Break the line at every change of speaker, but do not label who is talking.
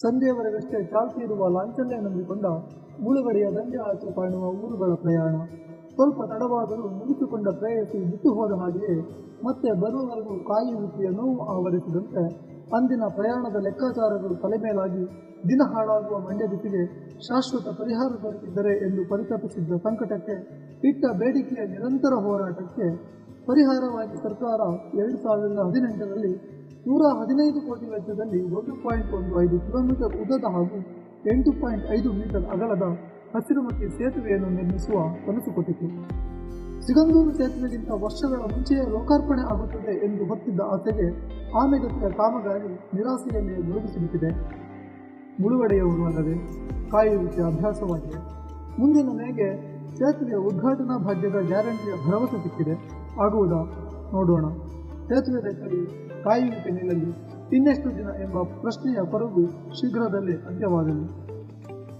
ಸಂಜೆಯವರೆಗಷ್ಟೇ ಚಾಲ್ತಿ ಇರುವ ಲಾಂಚಲ್ಯ ನಂಬಿಕೊಂಡ ಮುಳುಗಡೆಯ ದಂಡೆ ಆಚೆ ಕಾಣುವ ಊರುಗಳ ಪ್ರಯಾಣ. ಸ್ವಲ್ಪ ತಡವಾದರೂ ಮುಗಿಸಿಕೊಂಡ ಪ್ರೇಯಸಿ ಬಿಟ್ಟು ಹೋದ ಹಾಗೆಯೇ ಮತ್ತೆ ಬರುವವರೆಗೂ ಕಾಯುವಿಕೆಯ ನೋವು ಆವರಿಸಿದಂತೆ ಅಂದಿನ ಪ್ರಯಾಣದ ಲೆಕ್ಕಾಚಾರಗಳು ತಲೆಮೇಲಾಗಿ ದಿನ ಹಾಳಾಗುವ ಮಂಡ್ಯ ಬಿಸಿಗೆ ಶಾಶ್ವತ ಪರಿಹಾರ ದೊರಕಿದ್ದರೆ ಎಂದು ಪರಿತಪಿಸಿದ್ದ ಸಂಕಟಕ್ಕೆ ಇಟ್ಟ ಬೇಡಿಕೆಯ ನಿರಂತರ ಹೋರಾಟಕ್ಕೆ ಪರಿಹಾರವಾಗಿ ಸರ್ಕಾರ ಎರಡು ಸಾವಿರದ ಹದಿನೆಂಟರಲ್ಲಿ ನೂರ ಹದಿನೈದು ಕೋಟಿ ವೆಚ್ಚದಲ್ಲಿ ಒಂದು ಪಾಯಿಂಟ್ ಒಂದು ಐದು ಕಿಲೋಮೀಟರ್ ಉದ್ದದ ಹಾಗೂ ಎಂಟು ಪಾಯಿಂಟ್ ಐದು ಮೀಟರ್ ಅಗಲದ ಹಸಿರುಮತಿ ಸೇತುವೆಯನ್ನು ನಿರ್ಮಿಸುವ ಕನಸು ಕೊಟ್ಟಿತು. ಸಿಗಂದೂರು ಸೇತುವೆಗಿಂತ ವರ್ಷಗಳ ಮುಂಚೆಯೇ ಲೋಕಾರ್ಪಣೆ ಆಗುತ್ತದೆ ಎಂದು ಹೊತ್ತಿದ್ದ ಆಸೆಗೆ ಆಮೆಗತ್ತ ಕಾಮಗಾರಿ ನಿರಾಸೆಯಲ್ಲಿ ಮುಳುಗಿಸಿಬಿಟ್ಟಿದೆ. ಮುಳುಗಡೆಯವರು ಅಲ್ಲದೆ ಕಾಯುವಿಕೆ ಅಭ್ಯಾಸವಾಗಿದೆ. ಮುಂದಿನ ಮೇಗೆ ಸೇತುವೆಯ ಉದ್ಘಾಟನಾ ಭಾಗ್ಯದ ಗ್ಯಾರಂಟಿಯ ಭರವಸೆ ಸಿಕ್ಕಿದೆ. ಆಗುವುದಾ? ನೋಡೋಣ. ಸೇತುವೆ ದಕ್ಕಲಿ ಕಾಯುವಿಕೆ ನಿಲ್ಲಲಿ. ಇನ್ನೆಷ್ಟು ದಿನ ಎಂಬ ಪ್ರಶ್ನೆಯ ಪರುಗು ಶೀಘ್ರದಲ್ಲೇ ಅಂತ್ಯವಾಗಲಿ.